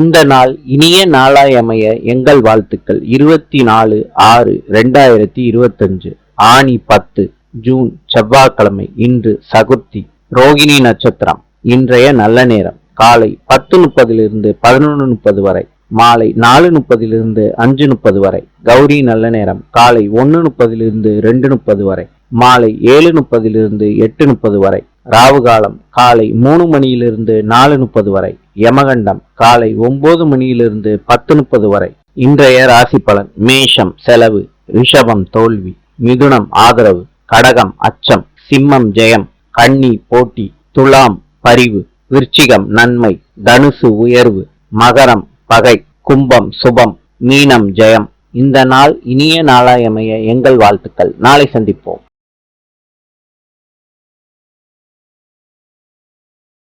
இந்த நாள் இனிய நாளாய் அமைய எங்கள் வாழ்த்துக்கள். இருபத்தி நாலு ஆறு ரெண்டாயிரத்தி இருபத்தஞ்சு. ஆணி பத்து ஜூன் செவ்வாய்க்கிழமை இன்று சகுர்த்தி ரோகிணி நட்சத்திரம். இன்றைய நல்ல நேரம். காலை பத்து முப்பதிலிருந்து பதினொன்று முப்பது வரை. மாலை நாலு முப்பதிலிருந்து அஞ்சு முப்பது வரை. கௌரி நல்ல நேரம். காலை ஒன்று முப்பதிலிருந்து ரெண்டு முப்பது வரை. மாலை ஏழு முப்பதிலிருந்து எட்டு முப்பது வரை. ராவு காலம் காலை மூணு மணியிலிருந்து நாலு முப்பது வரை. யமகண்டம் காலை ஒன்பது மணியிலிருந்து பத்து முப்பது வரை. இன்றைய ராசி பலன் மேஷம் செலவு ரிஷபம் தோல்வி மிதுனம் ஆதரவு கடகம் அச்சம் சிம்மம் ஜெயம் கன்னி போட்டி துலாம் பரிவு விருச்சிகம் நன்மை தனுசு உயர்வு மகரம் பகை கும்பம் சுபம் மீனம் ஜெயம். இந்த நாள் இனிய நாளாயமைய எங்கள் வாழ்த்துக்கள். நாளை சந்திப்போம்.